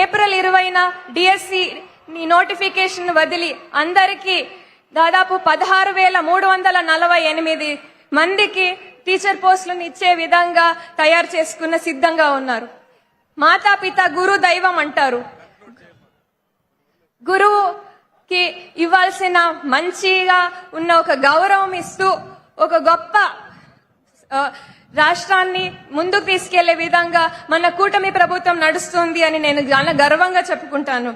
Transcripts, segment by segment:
April ఇరవైన DSC notification వదిలి అందరికీ దాదాపు పదహారు వేల మూడు వందల నలభై ఎనిమిది మందికి టీచర్ పోస్టులను ఇచ్చే విధంగా తయారు చేసుకున్న సిద్ధంగా ఉన్నారు. మాతాపిత గురు దైవం అంటారు. గురువుకి ఇవ్వాల్సిన మంచిగా ఉన్న ఒక గౌరవం ఇస్తూ ఒక గొప్ప రాష్ట్రాన్ని ముందుకు తీసుకెళ్ళే విధంగా మన కూటమి ప్రభుత్వం నడుస్తుంది అని నేను చాలా గర్వంగా చెప్పుకుంటాను.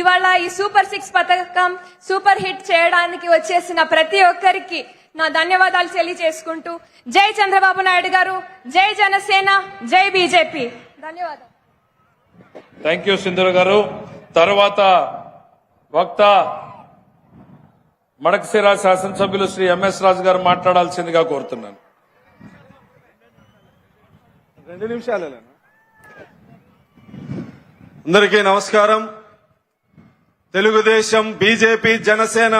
ఇవాళ ఈ సూపర్ సిక్స్ పథకం సూపర్ హిట్ చేయడానికి వచ్చేసిన ప్రతి ఒక్కరికి నా ధన్యవాదాలు తెలియజేసుకుంటూ జై చంద్రబాబు నాయుడు గారు జై జనసేన జై బీజేపీ. ధన్యవాదాలు. థ్యాంక్ యూ సింధూర్ గారు. తర్వాత వక్త మడకశిర శాసనసభ్యులు శ్రీ ఎంఎస్ రాజు గారు మాట్లాడాల్సిందిగా కోరుతున్నాను. రెండు నిమిషాలు అందరికీ నమస్కారం. తెలుగుదేశం బీజేపీ జనసేన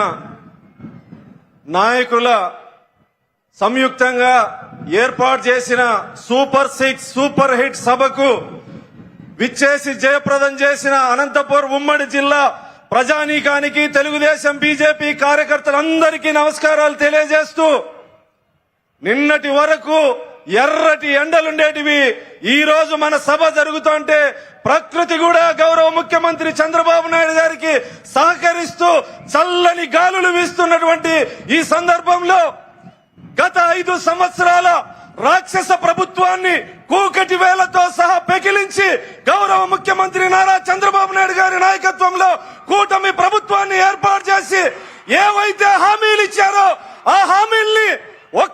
నాయకుల సంయుక్తంగా ఏర్పాటు చేసిన సూపర్ సిక్స్ సూపర్ హిట్ సభకు విచ్చేసి జయప్రదం చేసిన అనంతపూర్ ఉమ్మడి జిల్లా ప్రజానీకానికి తెలుగుదేశం బీజేపీ కార్యకర్తలందరికీ నమస్కారాలు తెలియజేస్తూ నిన్నటి వరకు ఎర్రటి ఎండలుండేటివి. ఈ రోజు మన సభ జరుగుతుంటే ప్రకృతి కూడా గౌరవ ముఖ్యమంత్రి చంద్రబాబు నాయుడు గారికి సహకరిస్తూ చల్లని గాలులు వీస్తున్నటువంటి ఈ సందర్భంలో గత ఐదు సంవత్సరాల రాక్షస ప్రభుత్వాన్ని కూకటి వేలతో సహా పెకిలించి గౌరవ ముఖ్యమంత్రి నారా చంద్రబాబు నాయుడు గారి నాయకత్వంలో కూటమి ప్రభుత్వాన్ని ఏర్పాటు చేసి ఏవైతే హామీలు ఇచ్చారో ఆ హామీ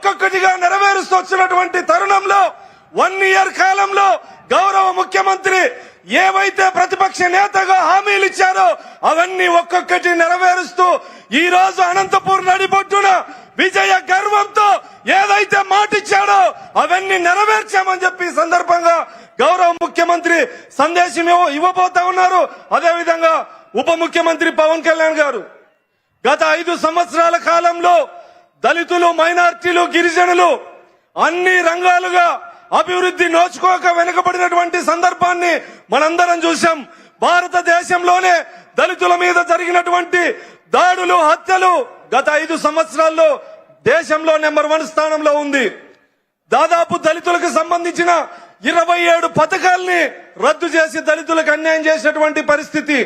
ఒక్కొక్కటిగా నెరవేరుస్తూ వచ్చినటువంటి తరుణంలో వన్ ఇయర్ కాలంలో గౌరవ ముఖ్యమంత్రి ఏవైతే ప్రతిపక్ష నేతగా హామీలు ఇచ్చారో అవన్నీ ఒక్కొక్కటి నెరవేరుస్తూ ఈ రోజు అనంతపూర్ నడిపొట్టున విజయ గర్వంతో ఏదైతే మాటిచ్చాడో అవన్నీ నెరవేర్చామని చెప్పి సందర్భంగా గౌరవ ముఖ్యమంత్రి సందేశం ఇవ్వబోతా ఉన్నారు. అదేవిధంగా ఉప ముఖ్యమంత్రి పవన్ కళ్యాణ్ గారు. గత ఐదు సంవత్సరాల కాలంలో దళితులు మైనార్టీలు గిరిజనులు అన్ని రంగాలుగా అభివృద్ధి నోచుకోక వెనుకబడినటువంటి సందర్భాన్ని మనందరం చూశాం. భారతదేశంలోనే దళితుల మీద జరిగినటువంటి దాడులు హత్యలు గత ఐదు సంవత్సరాల్లో దేశంలో నెంబర్ వన్ స్థానంలో ఉంది. దాదాపు దళితులకు సంబంధించిన ఇరవై ఏడు పథకాల్ని రద్దు చేసి దళితులకు అన్యాయం చేసినటువంటి పరిస్థితి.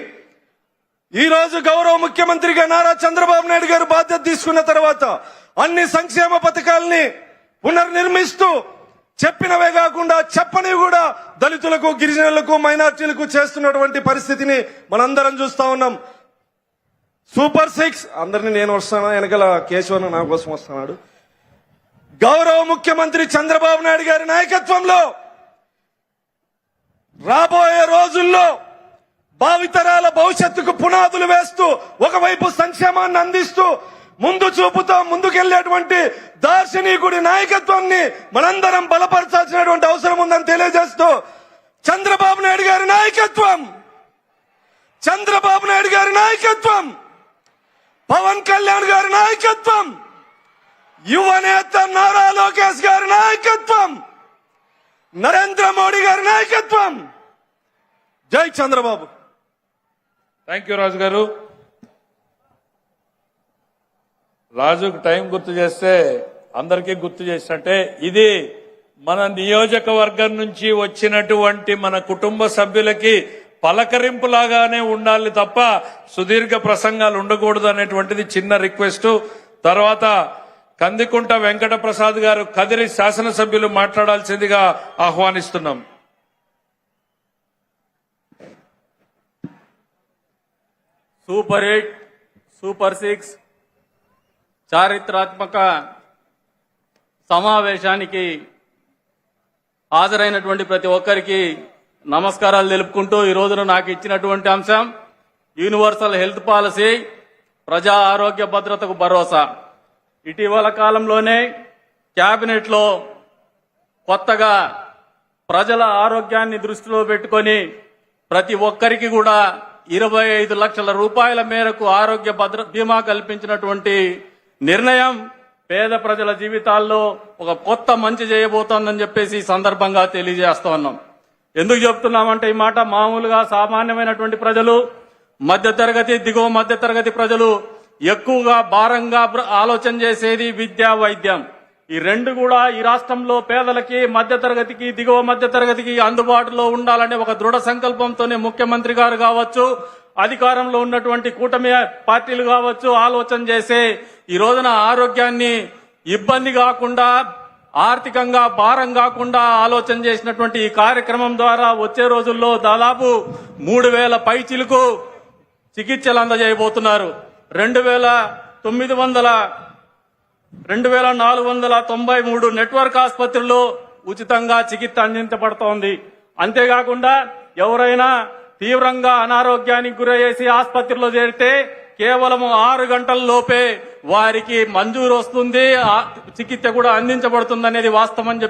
ఈ రోజు గౌరవ ముఖ్యమంత్రిగా నారా చంద్రబాబు నాయుడు గారు బాధ్యత తీసుకున్న తర్వాత అన్ని సంక్షేమ పథకాల్ని పునర్నిర్మిస్తూ చెప్పినవే కాకుండా చెప్పనివి కూడా దళితులకు గిరిజనులకు మైనార్టీలకు చేస్తున్నటువంటి పరిస్థితిని మనందరం చూస్తా ఉన్నాం. Super six! అందరిని నేను వస్తానా? వెనకాల కేశవన్ నా కోసం వస్తున్నాడు. గౌరవ ముఖ్యమంత్రి చంద్రబాబు నాయుడు గారి నాయకత్వంలో రాబోయే రోజుల్లో భావితరాల భవిష్యత్తుకు పునాదులు వేస్తూ ఒకవైపు సంక్షేమాన్ని అందిస్తూ ముందు చూపుతో ముందుకెళ్ళేటువంటి దార్శనికుడి నాయకత్వాన్ని మనందరం బలపరచాల్సినటువంటి అవసరం ఉందని తెలియజేస్తూ చంద్రబాబు నాయుడు గారి నాయకత్వం! చంద్రబాబు నాయుడు గారి నాయకత్వం! పవన్ కళ్యాణ్ గారి నాయకత్వం! యువనేత నారా లోకేష్ గారి నాయకత్వం! నరేంద్ర మోడీ గారి నాయకత్వం! జై చంద్రబాబు! థ్యాంక్ యూ రాజు గారు రాజుకు టైం గుర్తు చేస్తే అందరికీ గుర్తు చేసినట్టే ఇది మన నియోజకవర్గం నుంచి వచ్చినటువంటి మన కుటుంబ సభ్యులకి పలకరింపులాగానే ఉండాలి తప్ప సుదీర్ఘ ప్రసంగాలు ఉండకూడదు అనేటువంటిది చిన్న రిక్వెస్ట్. తర్వాత కందికుంట వెంకట ప్రసాద్ గారు కదిరి శాసనసభ్యులు మాట్లాడాల్సిందిగా ఆహ్వానిస్తున్నాం. సూపర్ ఎయిట్ సూపర్ సిక్స్ చారిత్రాత్మక సమావేశానికి హాజరైనటువంటి ప్రతి ఒక్కరికి నమస్కారాలు తెలుపుకుంటూ ఈ రోజున నాకు ఇచ్చినటువంటి అంశం యూనివర్సల్ హెల్త్ పాలసీ ప్రజా ఆరోగ్య భద్రతకు భరోసా. ఇటీవల కాలంలోనే క్యాబినెట్లో కొత్తగా ప్రజల ఆరోగ్యాన్ని దృష్టిలో పెట్టుకొని ప్రతి ఒక్కరికి కూడా ఇరవై ఐదు లక్షల రూపాయల మేరకు ఆరోగ్య భద్ర బీమా కల్పించినటువంటి నిర్ణయం పేద ప్రజల జీవితాల్లో ఒక కొత్త మంచి చేయబోతోందని చెప్పేసి సందర్భంగా తెలియజేస్తా ఉన్నాం. ఎందుకు చెప్తున్నామంటే ఈ మాట మామూలుగా సామాన్యమైనటువంటి ప్రజలు మధ్యతరగతి దిగువ మధ్యతరగతి ప్రజలు ఎక్కువగా భారంగా ఆలోచన చేసేది విద్య వైద్యం. ఈ రెండు కూడా ఈ రాష్ట్రంలో పేదలకి మధ్యతరగతికి దిగువ మధ్యతరగతికి అందుబాటులో ఉండాలనే ఒక దృఢ సంకల్పంతోనే ముఖ్యమంత్రి గారు కావచ్చు అధికారంలో ఉన్నటువంటి కూటమి పార్టీలు కావచ్చు ఆలోచన చేసే ఈ రోజున ఆరోగ్యాన్ని ఇబ్బంది కాకుండా ఆర్థికంగా భారం కాకుండా ఆలోచన చేసినటువంటి ఈ కార్యక్రమం ద్వారా వచ్చే రోజుల్లో దాదాపు మూడు వేల పైచిలకు చికిత్సలు అందజేయబోతున్నారు. రెండు వేల తొమ్మిది వందల రెండు వేల నాలుగు వందల తొంభై మూడు నెట్వర్క్ ఆసుపత్రుల్లో ఉచితంగా చికిత్స అందించబడుతోంది. అంతేకాకుండా ఎవరైనా తీవ్రంగా అనారోగ్యానికి గురయ్యేసి ఆసుపత్రిలో చేరితే కేవలం ఆరు గంటల లోపే వారికి మంజూరు వస్తుంది ఆ చికిత్స కూడా అందించబడుతుంది అనేది వాస్తవం అని చెప్పి